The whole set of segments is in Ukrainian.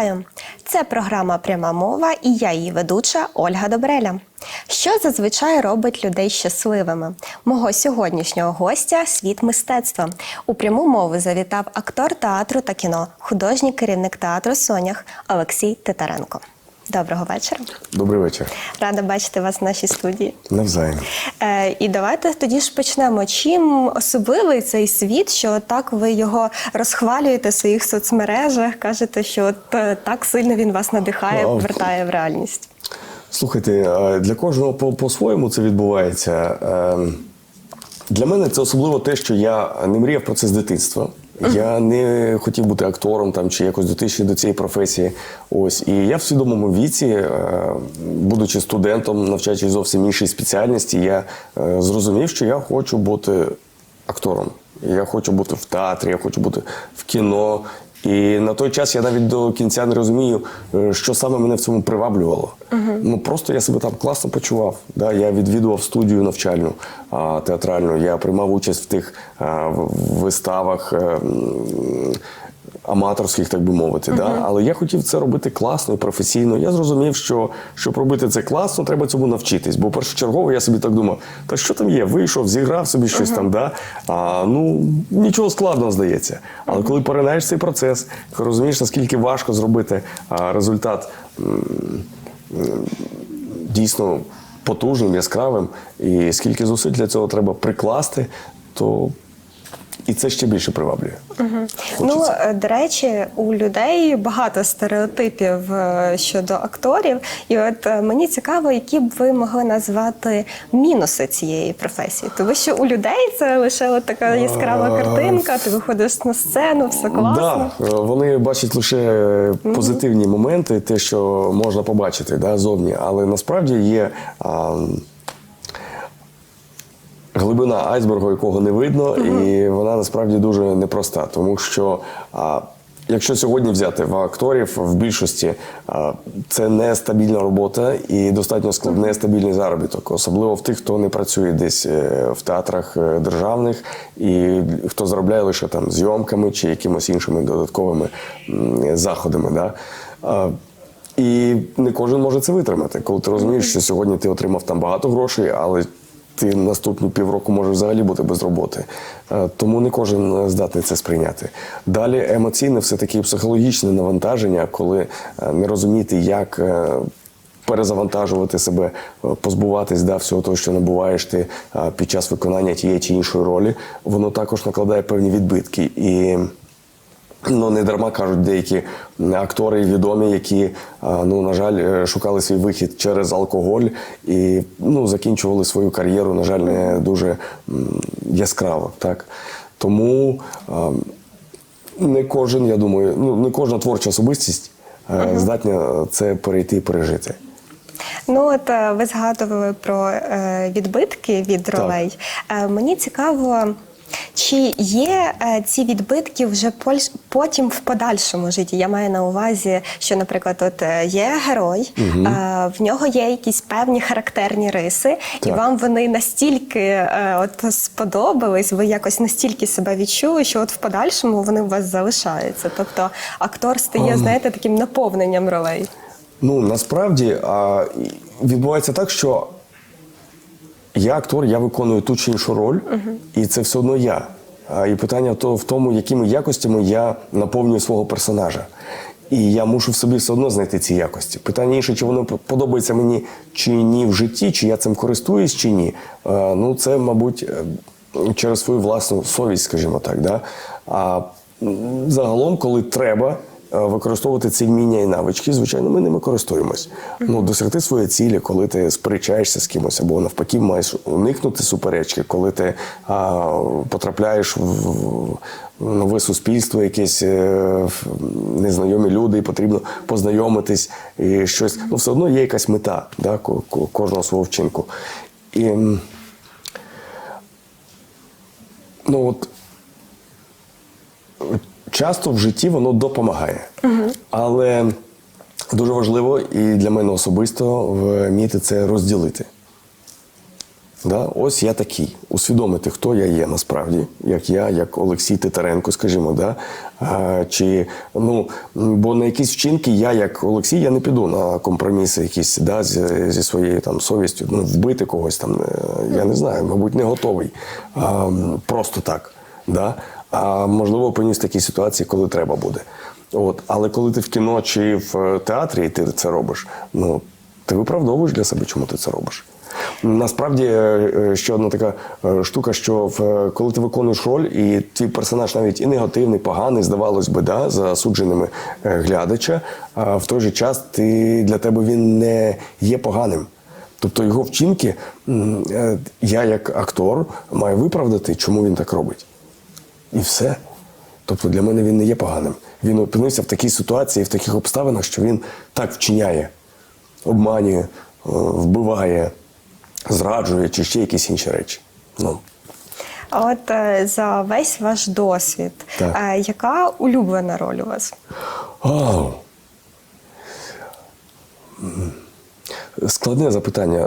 Вітаю! Це програма Пряма мова і я її ведуча Ольга Добреля. Що зазвичай робить людей щасливими? Мого сьогоднішнього гостя світ мистецтва. У пряму мову завітав актор театру та кіно, художній керівник театру Сонях Олексій Титаренко. Доброго вечора. Добрий вечір. Рада бачити вас в нашій студії. Навзаєм. Е, і давайте тоді ж почнемо. Чим особливий цей світ, що так ви його розхвалюєте в своїх соцмережах, кажете, що от, е, так сильно він вас надихає, повертає в реальність. Слухайте, е, для кожного по- по-своєму це відбувається. Е, Для мене це особливо те, що я не мріяв про це з дитинства. Я не хотів бути актором там чи якось дотичний до цієї професії. Ось і я в свідомому віці, е, будучи студентом, навчаючись зовсім іншій спеціальності, я е, зрозумів, що я хочу бути актором. Я хочу бути в театрі, я хочу бути в кіно. І на той час я навіть до кінця не розумію, е, що саме мене в цьому приваблювало. Ну просто я себе там класно почував. Да? Я відвідував студію навчальну а, театральну, я приймав участь в тих а, в- виставах. е, м, Аматорських, так би мовити, да? але я хотів це робити класно і професійно. Я зрозумів, що щоб робити це класно, треба цьому навчитись. Бо першочергово я собі так думав, та що там є? Вийшов, зіграв собі щось там, да? а, ну нічого складного здається. Але коли поринаєш цей процес, розумієш, наскільки важко зробити а, результат дійсно потужним, яскравим, і скільки зусиль для цього треба прикласти, то і це ще більше приваблює. Ну, Хочеться. е, до речі, у людей багато стереотипів е, щодо акторів. І от е, мені цікаво, які б ви могли назвати мінуси цієї професії. Тому що у людей це лише от така яскрава картинка, ти виходиш на сцену, все класно. Да, вони бачать лише позитивні моменти, те, що можна побачити да, зовні. Але насправді є а, глибина айсбергу, якого не видно, і вона насправді дуже непроста. Тому що. А, Якщо сьогодні взяти в акторів в більшості це нестабільна робота і достатньо складний стабільний заробіток, особливо в тих, хто не працює десь е, в театрах е, державних і хто заробляє лише там зйомками чи якимось іншими додатковими заходами. Да? І не кожен може це витримати, коли ти розумієш, що сьогодні ти отримав там багато грошей, але ти наступні півроку можеш взагалі бути без роботи. Е, Тому не кожен е, здатний це сприйняти. Далі емоційне, все таки психологічне навантаження, коли е, не розуміти, як. Перезавантажувати себе, позбуватись да, всього того, що набуваєш ти під час виконання тієї чи іншої ролі, воно також накладає певні відбитки. І Ну, не дарма кажуть деякі актори відомі, які, ну, на жаль, е, шукали свій вихід через алкоголь і ну, закінчували свою кар'єру, на жаль, не дуже яскраво. Так? Тому не кожен, я думаю, ну, не кожна творча особистість е, здатна це перейти і пережити. Ну от е, ви згадували про е, відбитки від ролей. Е, Мені цікаво. Чи є е, ці відбитки вже польш- потім в подальшому житті? Я маю на увазі, що, наприклад, от е, є герой, е, в нього є якісь певні характерні риси, і вам вони настільки е, от сподобались, ви якось настільки себе відчули, що от в подальшому вони у вас залишаються. Тобто актор стає, знаєте, таким наповненням ролей. Ну насправді а, відбувається так, що я актор, я виконую ту чи іншу роль, і це все одно я. І питання то в тому, якими якостями я наповнюю свого персонажа. І я мушу в собі все одно знайти ці якості. Питання інше, чи воно подобається мені чи ні в житті, чи я цим користуюсь, чи ні. Ну, це, мабуть, е, через свою власну совість, скажімо так. Да? А загалом, коли треба використовувати ці вміння і навички, звичайно, ми ними користуємось. Ну, досягти своєї цілі, коли ти сперечаєшся з кимось, або навпаки, маєш уникнути суперечки, коли ти а, потрапляєш в, нове суспільство, якесь е, незнайомі люди, і потрібно познайомитись і щось. Ну, все одно є якась мета да, ко- ко- кожного свого вчинку. І, ну, от, часто в житті воно допомагає. Але дуже важливо і для мене особисто вміти це розділити. Да? Ось я такий. Усвідомити, хто я є насправді, як я, як Олексій Титаренко, скажімо, да? а, чи, ну, бо на якісь вчинки я, як Олексій, я не піду на компроміси якісь да, зі, зі своєю там, совістю, ну, вбити когось там, е, я не знаю, мабуть, не готовий. А, просто так. Да? А можливо, опинюсь в такій ситуації, коли треба буде. От. Але коли ти в кіно чи в е, театрі і ти це робиш, ну, ти виправдовуєш для себе, чому ти це робиш. Насправді е, е, ще одна така штука, що в, коли ти виконуєш роль, і твій персонаж навіть і негативний, поганий, здавалось би, да, за судженими глядача, а в той же час ти, для тебе він не є поганим. Тобто його вчинки я, як актор, маю виправдати, чому він так робить. І все. Тобто для мене він не є поганим. Він опинився в такій ситуації, в таких обставинах, що він так вчиняє, обманює, е, вбиває, зраджує чи ще якісь інші речі. Ну, А от е, за весь ваш досвід, Так. е, яка улюблена роль у вас? Ау. Складне запитання.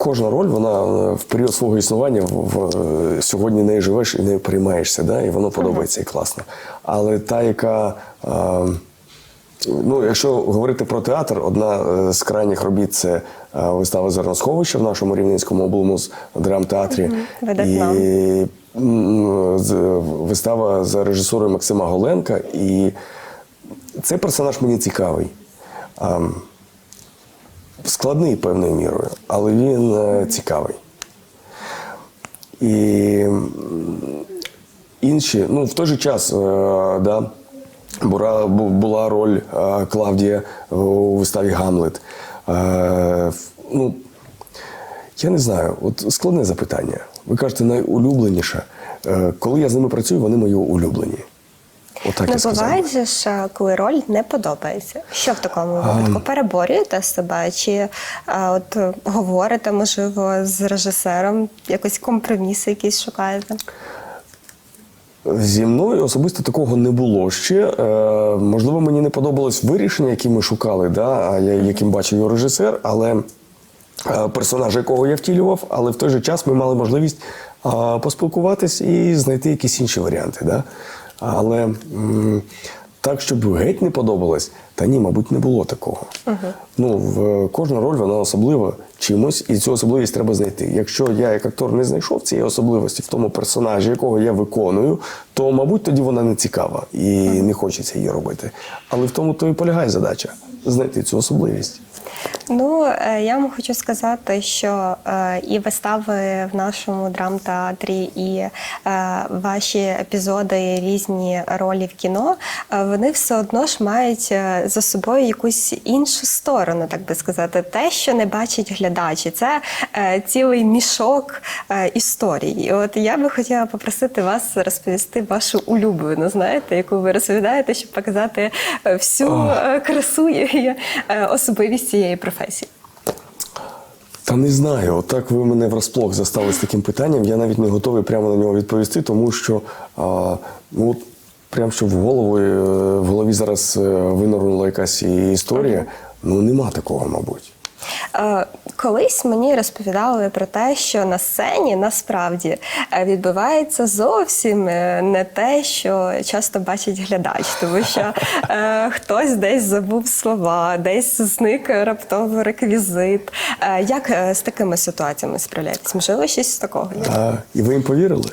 Кожна роль, вона е, в період свого існування в, в- е, сьогодні нею живеш і нею приймаєшся, да? і воно подобається і класно. Але та, яка. е, Ну, якщо говорити про театр, одна з крайніх робіт це вистава Зерносховище в нашому рівненському облмуз драмтеатрі. Видатна. І з- вистава за режисурою Максима Голенка. І цей персонаж мені цікавий. Складний певною мірою, але він е, цікавий. І інші, ну в той же час, е, да, була, роль е, Клавдія у виставі Гамлет. Ну, я не знаю, от складне запитання. Ви кажете, найулюбленіше. Коли я з ними працюю, вони мої улюблені. Отак Ну, я буває ж, коли роль не подобається. Що в такому випадку? Переборюєте себе? Чи е, от говорите, можливо, з режисером, якось компроміси якісь шукаєте? Зі мною особисто такого не було ще. Е, можливо, мені не подобалось вирішення, яке ми шукали, да, а я- яким бачив його режисер, але е, персонажа, якого я втілював, але в той же час ми мали можливість е, поспілкуватись і знайти якісь інші варіанти. Да? Але так, щоб геть не подобалось, та ні, мабуть, не було такого. Ну, в кожна роль вона особлива чимось, і цю особливість треба знайти. Якщо я як актор не знайшов цієї особливості в тому персонажі, якого я виконую, то, мабуть, тоді вона не цікава і не хочеться її робити. Але в тому то і полягає задача знайти цю особливість. Ну, е, я вам хочу сказати, що е, і вистави в нашому драмтеатрі, і е, ваші епізоди, різні ролі в кіно, вони все одно ж мають за собою якусь іншу сторону, так би сказати, те, що не бачить глядач. І Це цілий мішок історій. І от я би хотіла попросити вас розповісти вашу улюблену, знаєте, яку ви розповідаєте, щоб показати всю е, красу і особливість цієї професії. Та не знаю, отак ви мене врасплох застали з таким питанням. Я навіть не готовий прямо на нього відповісти, тому що а, ну, от прям що в голову е, в голові зараз винурнула якась історія. Ну нема такого, мабуть. Е, Колись мені розповідали про те, що на сцені насправді е, відбувається зовсім е, не те, що часто бачить глядач, тому що е, хтось десь забув слова, десь зник раптово реквізит. Е, Як з такими ситуаціями справляєтесь? Можливо, щось з такого є? А, і ви їм повірили?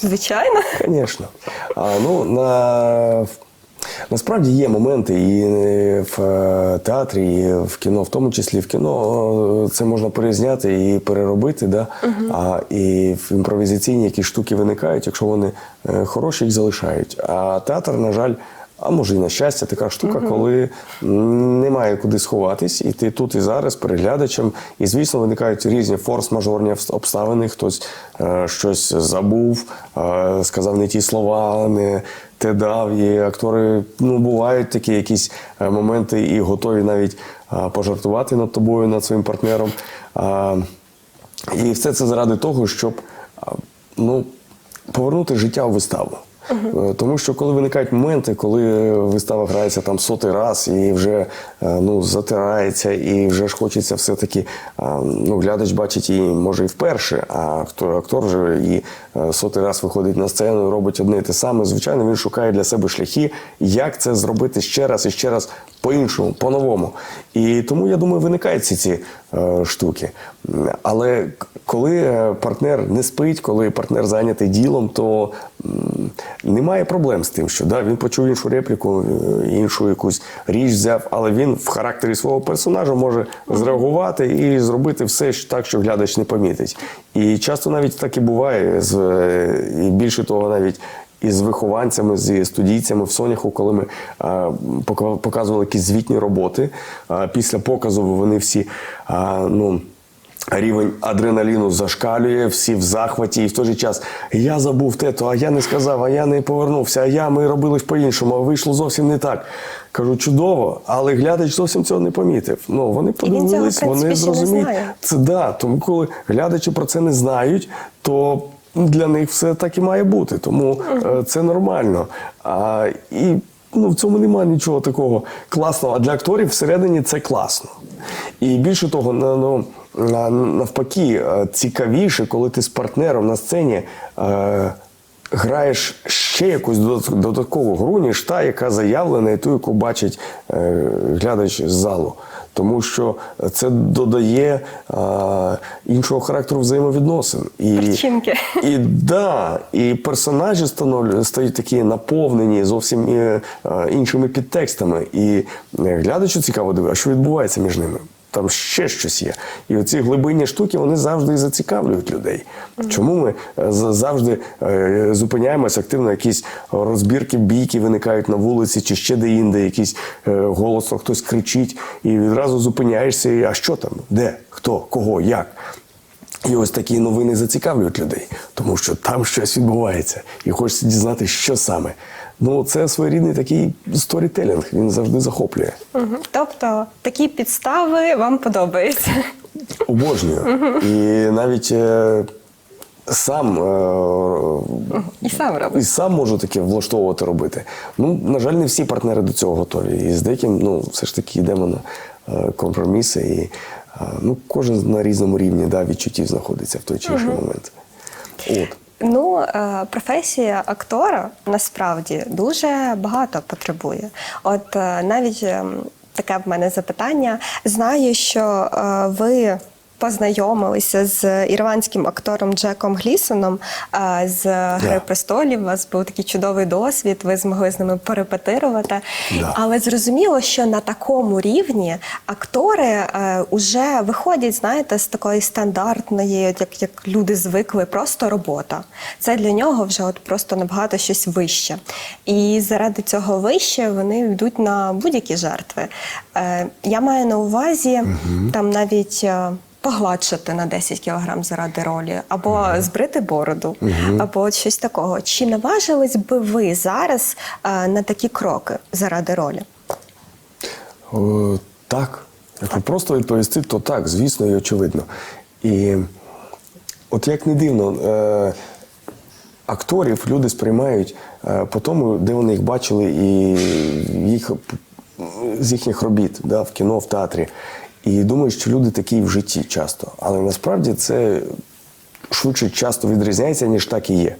Звичайно. Звісно. А, ну, на... Насправді є моменти і в е, театрі, і в кіно, в тому числі в кіно, е, це можна перезняти і переробити. Да? А, і в імпровізаційні якісь штуки виникають, якщо вони е, хороші, їх залишають. А театр, на жаль, а може і на щастя, така штука, коли немає куди сховатись, і ти тут і зараз переглядачем. І звісно, виникають різні форс-мажорні обставини. Хтось е, щось забув, е, сказав не ті слова, не те дав. І актори ну, бувають такі якісь е, моменти і готові навіть е, пожартувати над тобою, над своїм партнером. Е, і все це заради того, щоб а, ну, повернути життя у виставу. Е, Тому що коли виникають моменти, коли вистава грається там сотий раз і вже е, ну, затирається, і вже ж хочеться все-таки, е, ну, глядач бачить її, може, і вперше, а актор, актор вже і е, сотий раз виходить на сцену робить одне і те саме. Звичайно, він шукає для себе шляхи, як це зробити ще раз і ще раз по-іншому, по-новому. І тому, я думаю, виникають ці ці е, штуки. Але коли е, партнер не спить, коли партнер зайнятий ділом, то немає проблем з тим, що да, він почув іншу репліку, е, іншу якусь річ взяв, але він в характері свого персонажа може зреагувати і зробити все так, що глядач не помітить. І часто навіть так і буває. З, е, і більше того, навіть із вихованцями, зі студійцями в Соняху, коли ми а, показували якісь звітні роботи. А, після показу вони всі а, ну. Рівень адреналіну зашкалює, всі в захваті, і в той же час я забув те, то, а я не сказав, а я не повернувся, а я ми робили по-іншому, а вийшло зовсім не так. Кажу, чудово, але глядач зовсім цього не помітив. Ну вони цього, подивились, принципі, вони зрозуміють. Це да, тому коли глядачі про це не знають, то для них все так і має бути. Тому е, це нормально. А, і ну, в цьому немає нічого такого класного. А для акторів всередині це класно. І більше того, на- ну, навпаки, е, цікавіше, коли ти з партнером на сцені. Е, Граєш ще якусь додат- додаткову гру, ніж та, яка заявлена, і ту, яку бачить е, глядач з залу. Тому що це додає е, іншого характеру взаємовідносин. І, Перчинки. і да, і персонажі стають такі наповнені зовсім іншими підтекстами. І глядачу цікаво дивитися, що відбувається між ними. Там ще щось є. І оці глибинні штуки вони завжди зацікавлюють людей. Чому ми е, завжди е, зупиняємось активно, якісь розбірки, бійки виникають на вулиці чи ще де-інде, якийсь е, голосно хтось кричить, і відразу зупиняєшся. і, А що там? Де? Хто? Кого? Як? І ось такі новини зацікавлюють людей, тому що там щось відбувається, і хочеться дізнатися, що саме. Ну, це своєрідний такий сторітелінг, він завжди захоплює. Мгм. Тобто такі підстави вам подобаються. Обожнюю. І навіть е, сам, е, І сам і сам можу таке влаштовувати робити. Ну, на жаль, не всі партнери до цього готові. І з деяким, ну, все ж таки йдемо на е, компроміси. І е, ну, кожен на різному рівні да, відчуттів знаходиться в той чи інший момент. От. Ну, е, професія актора насправді дуже багато потребує. От е, навіть ем, таке в мене запитання. Знаю, що е, ви. Познайомилися з ірландським актором Джеком Глісоном е, з Гри престолів. У вас був такий чудовий досвід. Ви змогли з ними перепетирувати. Да. Але зрозуміло, що на такому рівні актори е, уже виходять, знаєте, з такої стандартної, як, як люди звикли, просто робота. Це для нього вже от просто набагато щось вище. І заради цього вище вони йдуть на будь-які жертви. Е, я маю на увазі там навіть. Погладшити на 10 кілограм заради ролі, або збрити бороду, або от щось такого. Чи наважились би ви зараз е, на такі кроки заради ролі? О, так. Якщо просто відповісти, то так, звісно і очевидно. І от як не дивно, е, акторів люди сприймають е, по тому, де вони їх бачили, і їх, з їхніх робіт да, в кіно, в театрі. І думають, що люди такі в житті часто. Але насправді це швидше часто відрізняється, ніж так і є.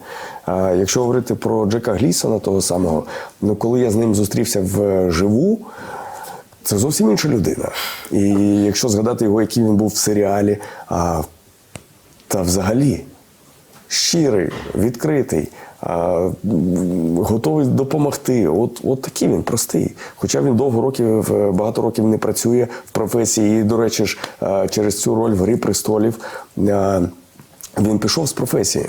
А, якщо говорити про Джека Глісона, того самого, ну коли я з ним зустрівся вживу, це зовсім інша людина. І якщо згадати його, який він був в серіалі, а, та взагалі щирий, відкритий, готовий допомогти. От, от такий він простий. Хоча він довго років, е, багато років не працює в професії. І, до речі ж, е, через цю роль в Грі престолів е, він пішов з професії.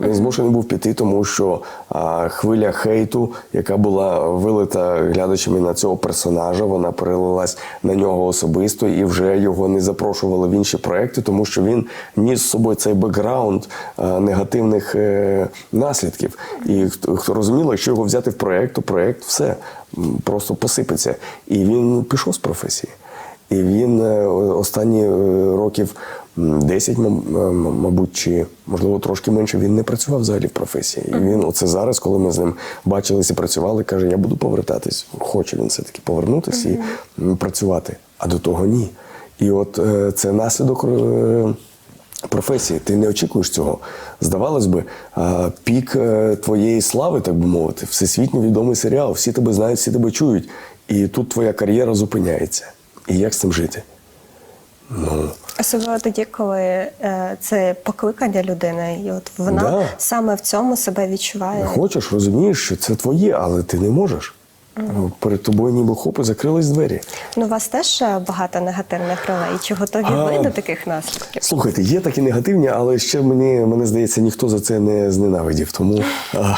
Він змушений був піти, тому що а, хвиля хейту, яка була вилита глядачами на цього персонажа, вона перелилась на нього особисто, і вже його не запрошували в інші проекти, тому що він ніс з собою цей бекграунд а, негативних е, наслідків. І хто, хто розуміло, якщо його взяти в проект, то проект все просто посипеться. І він пішов з професії. І він е, останні е, років 10, мабуть, чи можливо трошки менше, він не працював взагалі в професії. І він оце зараз, коли ми з ним бачилися, працювали, каже: Я буду повертатись. Хоче він все-таки повернутися і працювати. А до того ні. І от е, це наслідок. е, професії. Ти не очікуєш цього. Здавалось би, пік е, твоєї слави, так би мовити, всесвітньо відомий серіал, всі тебе знають, всі тебе чують. І тут твоя кар'єра зупиняється. І як з цим жити? Ну, Особливо тоді, коли е, це покликання людини, і от вона Да. саме в цьому себе відчуває. хочеш, розумієш, що це твоє, але ти не можеш. Ну, Перед тобою ніби хоп, і закрились двері. Ну, у вас теж е, багато негативних ролей. Чи готові А, ви до таких наслідків? Слухайте, є такі негативні, але ще мені, мене здається, ніхто за це не зненавидів. Тому, а,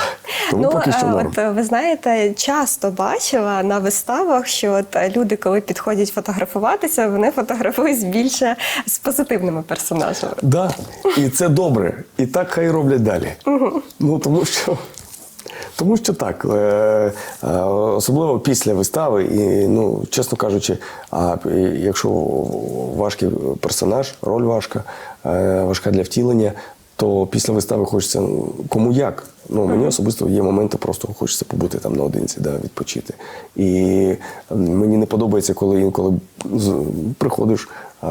тому поки що е, норм. от е, ви знаєте, часто бачила на виставах, що от е, люди, коли підходять фотографуватися, вони фотографують більше з позитивними персонажами. Да, і це добре. І так хай роблять далі. Ну тому що. Тому що так, е, е, особливо після вистави, і ну, чесно кажучи, якщо важкий персонаж, роль важка, е, важка для втілення, то після вистави хочеться ну, кому як. Ну, мені особисто є моменти, просто хочеться побути там наодинці, да, відпочити. І мені не подобається, коли інколи приходиш а,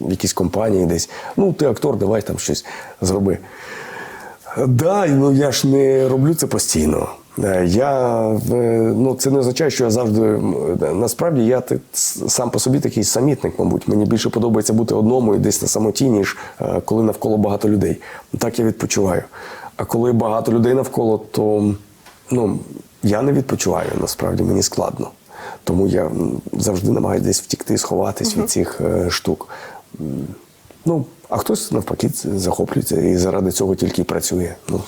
в якісь компанії десь. Ну, ти актор, давай там щось зроби. Да, ну я ж не роблю це постійно. Е, Я е, ну це не означає, що я завжди е, насправді я сам по собі такий самітник, мабуть. Мені більше подобається бути одному і десь на самоті, ніж коли навколо багато людей. Так я відпочиваю. А коли багато людей навколо, то ну я не відпочиваю. Насправді мені складно. Тому я завжди намагаюся десь втікти, сховатись від цих штук. Ну, а хтось навпаки захоплюється і заради цього тільки працює. Ну,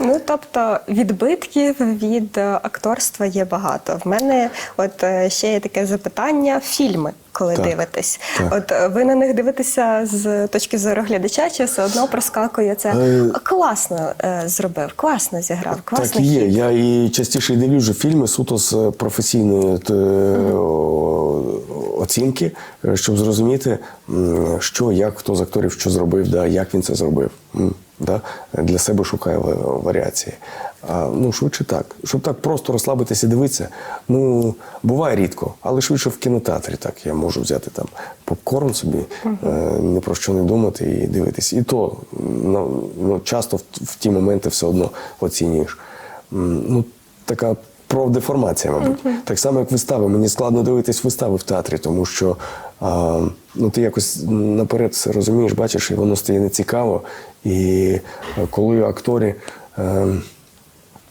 Ну тобто відбитків від е, акторства є багато. В мене от е, ще є таке запитання: фільми, коли Так, дивитесь. так. От е, ви на них дивитеся з точки зору глядача, чи все одно проскакує це Е, класно е, зробив, класно зіграв, класно так і є. Я і частіше дивлюсь вже фільми суто з професійної е, о- оцінки, е, щоб зрозуміти, що, як хто з акторів що зробив, да, як він це зробив. Да? Для себе шукає варіації. А, ну, швидше так. Щоб так просто розслабитися і дивитися, ну, буває рідко, але швидше в кінотеатрі так. Я можу взяти там попкорн собі, е, ні про що не думати і дивитись. І то ну, ну, часто в, в ті моменти все одно оцінюєш. Ну, така профдеформація, мабуть. Так само, як вистави. Мені складно дивитись вистави в театрі, тому що а, ну, ти якось наперед все розумієш, бачиш, і воно стає нецікаво. І е, коли актори. Е,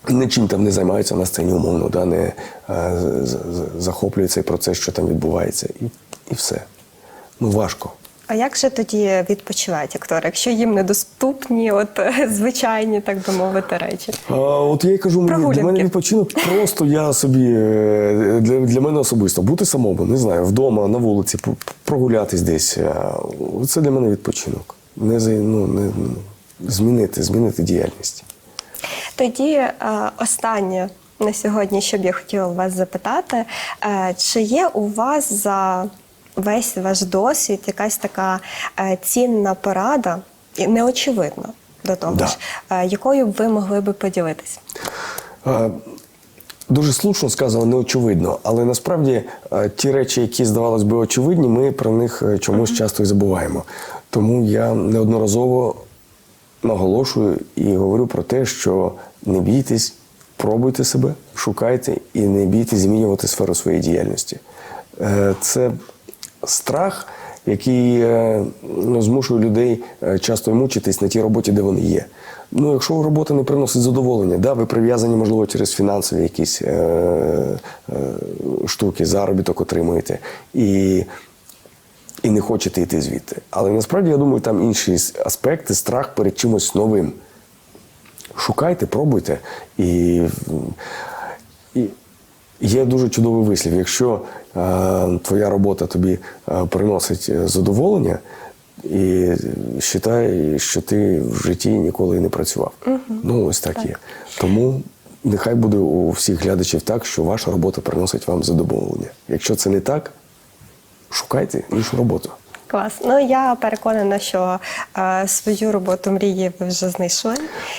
Нічим там не займаються на сцені, умовно, да, не е, захоплює цей процес, що там відбувається, і, і все. Ну, важко. А як же тоді відпочивають актори, якщо їм недоступні, от звичайні, так би мовити, речі? А, от я й кажу, мені, для мене відпочинок просто я собі для, для мене особисто бути самому, не знаю, вдома, на вулиці, прогулятись десь. Це для мене відпочинок. Не, ну, не, змінити, змінити діяльність. Тоді е, останнє на сьогодні, що б я хотіла вас запитати, е, чи є у вас за весь ваш досвід якась така е, цінна порада, неочевидна до того Да. ж, якою б ви могли би поділитися? Е, Дуже слушно сказано, неочевидно, але насправді ті речі, які здавалось би очевидні, ми про них чомусь часто і забуваємо. Тому я неодноразово наголошую і говорю про те, що не бійтесь, пробуйте себе, шукайте і не бійтесь змінювати сферу своєї діяльності. Е, Це страх, який е, ну, змушує людей е, часто мучитись на тій роботі, де вони є. Ну, якщо робота не приносить задоволення, да, ви прив'язані, можливо, через фінансові якісь е, е, штуки, заробіток отримуєте. І і не хочете йти звідти. Але насправді я думаю, там інші аспекти, страх перед чимось новим. Шукайте, пробуйте. І, і є дуже чудовий вислів. Якщо е, твоя робота тобі е, приносить е, задоволення, і вважай, що ти в житті ніколи не працював. Ну, ось так, є. Тому нехай буде у всіх глядачів так, що ваша робота приносить вам задоволення. Якщо це не так, шукайте іншу роботу. Клас. Ну я переконана, що е, свою роботу мрії ви вже знайшли.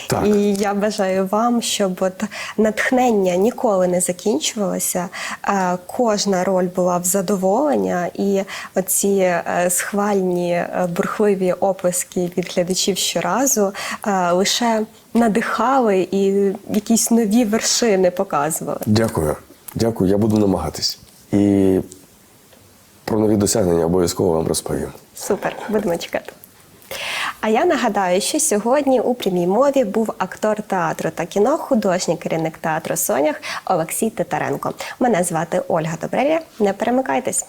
Так. І я бажаю вам, щоб от натхнення ніколи не закінчувалося. Е, кожна роль була в задоволення, і оці е, схвальні е, бурхливі оплески від глядачів щоразу е, лише надихали і якісь нові вершини показували. Дякую. Дякую, я буду намагатись. І про нові досягнення обов'язково вам розповім. Супер, будемо чекати. А я нагадаю, що сьогодні у прямій мові був актор театру та кіно, художній керівник театру Сонях Олексій Титаренко. Мене звати Ольга Добреля. Не перемикайтесь.